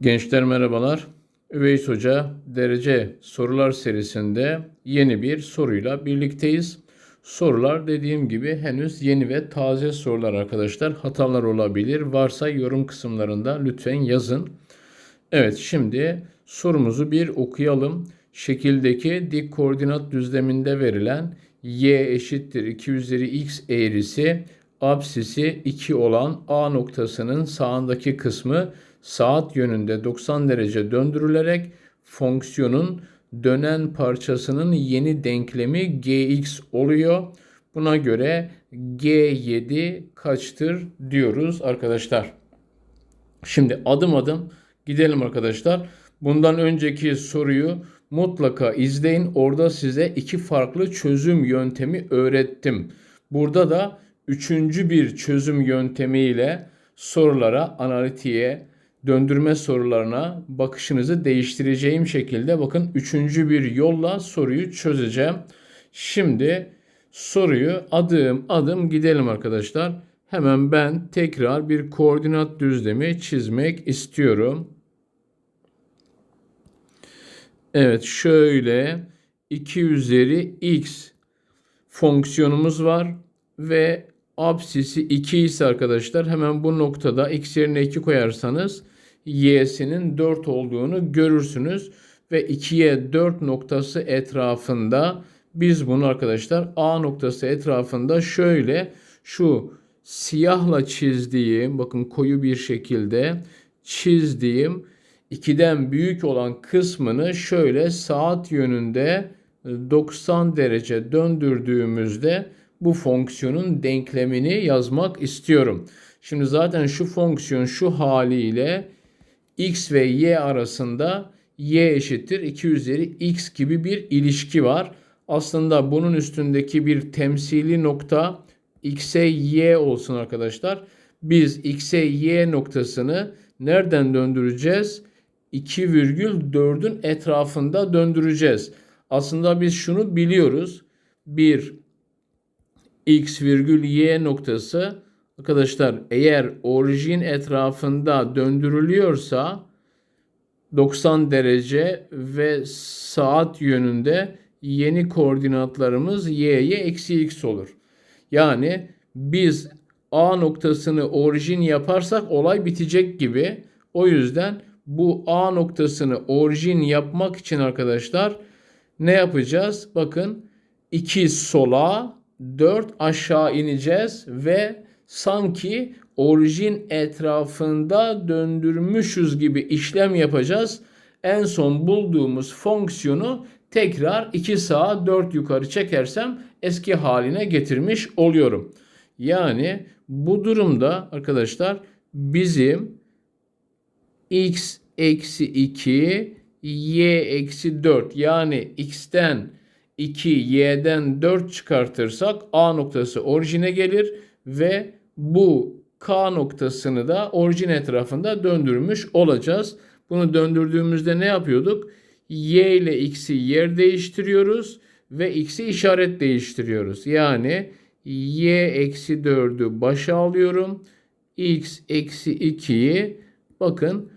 Gençler merhabalar. Üveys Hoca derece sorular serisinde yeni bir soruyla birlikteyiz. Sorular dediğim gibi henüz yeni ve taze sorular arkadaşlar. Hatalar olabilir. Varsa yorum kısımlarında lütfen yazın. Evet şimdi sorumuzu bir okuyalım. Şekildeki dik koordinat düzleminde verilen y eşittir 2 üzeri x eğrisi absisi 2 olan A noktasının sağındaki kısmı saat yönünde 90 derece döndürülerek fonksiyonun dönen parçasının yeni denklemi gx oluyor. Buna göre g7 kaçtır diyoruz arkadaşlar. Şimdi adım adım gidelim arkadaşlar. Bundan önceki soruyu mutlaka izleyin. Orada size iki farklı çözüm yöntemi öğrettim. Burada da üçüncü bir çözüm yöntemiyle sorulara, analitiğe, döndürme sorularına bakışınızı değiştireceğim şekilde bakın üçüncü bir yolla soruyu çözeceğim. Şimdi soruyu adım adım gidelim arkadaşlar. Hemen ben tekrar bir koordinat düzlemi çizmek istiyorum. Evet şöyle 2 üzeri x fonksiyonumuz var ve absisi 2 ise arkadaşlar hemen bu noktada x yerine 2 koyarsanız y'sinin 4 olduğunu görürsünüz. Ve 2'ye 4 noktası etrafında biz bunu arkadaşlar A noktası etrafında şöyle şu siyahla çizdiğim bakın koyu bir şekilde çizdiğim 2'den büyük olan kısmını şöyle saat yönünde 90 derece döndürdüğümüzde bu fonksiyonun denklemini yazmak istiyorum. Şimdi zaten şu fonksiyon şu haliyle x ve y arasında y eşittir 2 üzeri x gibi bir ilişki var. Aslında bunun üstündeki bir temsili nokta x'e y olsun arkadaşlar. Biz x'e y noktasını nereden döndüreceğiz? 2,4'ün etrafında döndüreceğiz. Aslında biz şunu biliyoruz. Bir x virgül y noktası arkadaşlar eğer orijin etrafında döndürülüyorsa 90 derece ve saat yönünde yeni koordinatlarımız y'ye eksi x olur. Yani biz A noktasını orijin yaparsak olay bitecek gibi. O yüzden bu A noktasını orijin yapmak için arkadaşlar ne yapacağız? Bakın 2 sola 4 aşağı ineceğiz ve sanki orijin etrafında döndürmüşüz gibi işlem yapacağız. En son bulduğumuz fonksiyonu tekrar 2 sağa 4 yukarı çekersem eski haline getirmiş oluyorum. Yani bu durumda arkadaşlar bizim x eksi 2 y eksi 4 yani x'ten 2 y'den 4 çıkartırsak a noktası orijine gelir ve bu k noktasını da orijin etrafında döndürmüş olacağız. Bunu döndürdüğümüzde ne yapıyorduk? y ile x'i yer değiştiriyoruz ve x'i işaret değiştiriyoruz. Yani y eksi 4'ü başa alıyorum. x eksi 2'yi bakın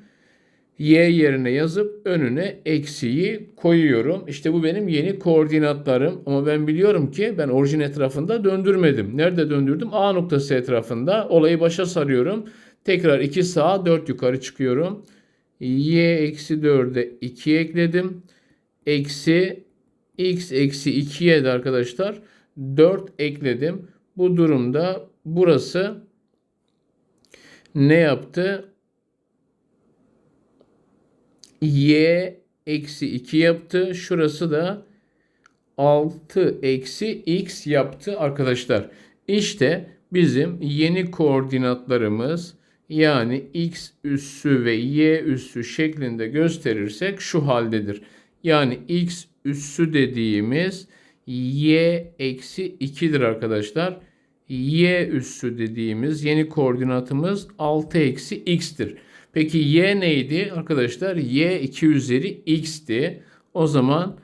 y yerine yazıp önüne eksiyi koyuyorum. İşte bu benim yeni koordinatlarım. Ama ben biliyorum ki ben orijin etrafında döndürmedim. Nerede döndürdüm? A noktası etrafında. Olayı başa sarıyorum. Tekrar 2 sağa 4 yukarı çıkıyorum. y eksi 4'e 2 ekledim. Eksi x eksi 2'ye de arkadaşlar 4 ekledim. Bu durumda burası ne yaptı? Y eksi 2 yaptı. Şurası da 6 eksi x yaptı arkadaşlar. İşte bizim yeni koordinatlarımız yani x üssü ve y üssü şeklinde gösterirsek şu haldedir. Yani x üssü dediğimiz y eksi 2'dir arkadaşlar. y üssü dediğimiz yeni koordinatımız 6 eksi x'tir. Peki y neydi arkadaşlar? y 2 üzeri x'ti. O zaman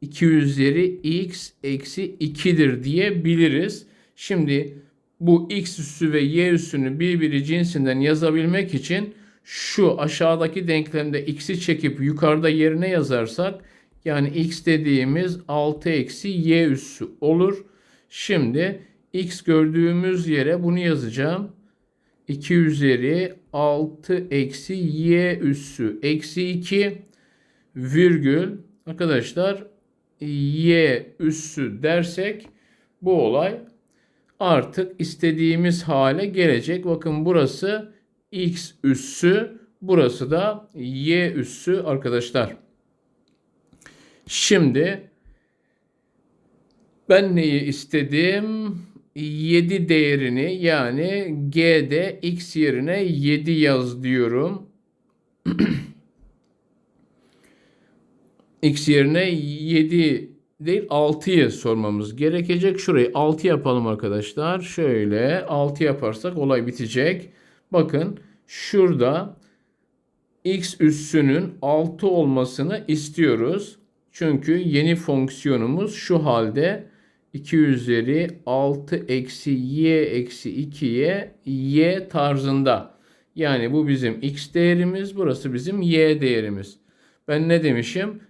2 üzeri x eksi 2'dir diyebiliriz. Şimdi bu x üssü ve y üssünü birbiri cinsinden yazabilmek için şu aşağıdaki denklemde x'i çekip yukarıda yerine yazarsak yani x dediğimiz 6 eksi y üssü olur. Şimdi x gördüğümüz yere bunu yazacağım. 2 üzeri 6 eksi y üssü eksi 2 virgül arkadaşlar y üssü dersek bu olay artık istediğimiz hale gelecek. Bakın burası x üssü, burası da y üssü arkadaşlar. Şimdi ben neyi istedim? 7 değerini yani g'de x yerine 7 yaz diyorum. x yerine 7 değil 6'yı sormamız gerekecek. Şurayı 6 yapalım arkadaşlar. Şöyle 6 yaparsak olay bitecek. Bakın şurada x üssünün 6 olmasını istiyoruz. Çünkü yeni fonksiyonumuz şu halde 2 üzeri 6 eksi y eksi 2'ye y tarzında. Yani bu bizim x değerimiz, burası bizim y değerimiz. Ben ne demişim?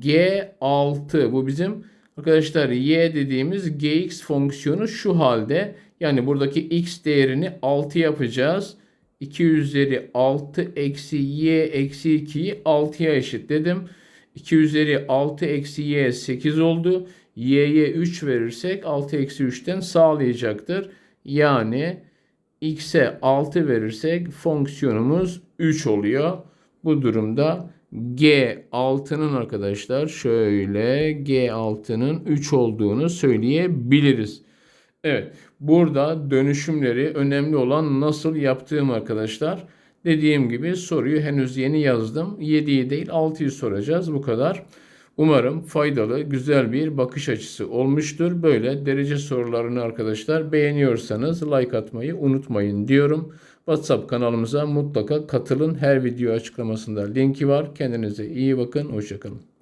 G6 bu bizim arkadaşlar y dediğimiz gx fonksiyonu şu halde. Yani buradaki x değerini 6 yapacağız. 2 üzeri 6 eksi y eksi 2'yi 6'ya eşitledim. 2 üzeri 6 eksi y 8 oldu. Y'ye 3 verirsek 6 eksi 3'ten sağlayacaktır. Yani x'e 6 verirsek fonksiyonumuz 3 oluyor. Bu durumda G6'nın arkadaşlar şöyle G6'nın 3 olduğunu söyleyebiliriz. Evet burada dönüşümleri önemli olan nasıl yaptığım arkadaşlar. Dediğim gibi soruyu henüz yeni yazdım. 7'yi değil 6'yı soracağız bu kadar. Umarım faydalı, güzel bir bakış açısı olmuştur. Böyle derece sorularını arkadaşlar beğeniyorsanız like atmayı unutmayın diyorum. WhatsApp kanalımıza mutlaka katılın. Her video açıklamasında linki var. Kendinize iyi bakın. Hoşçakalın.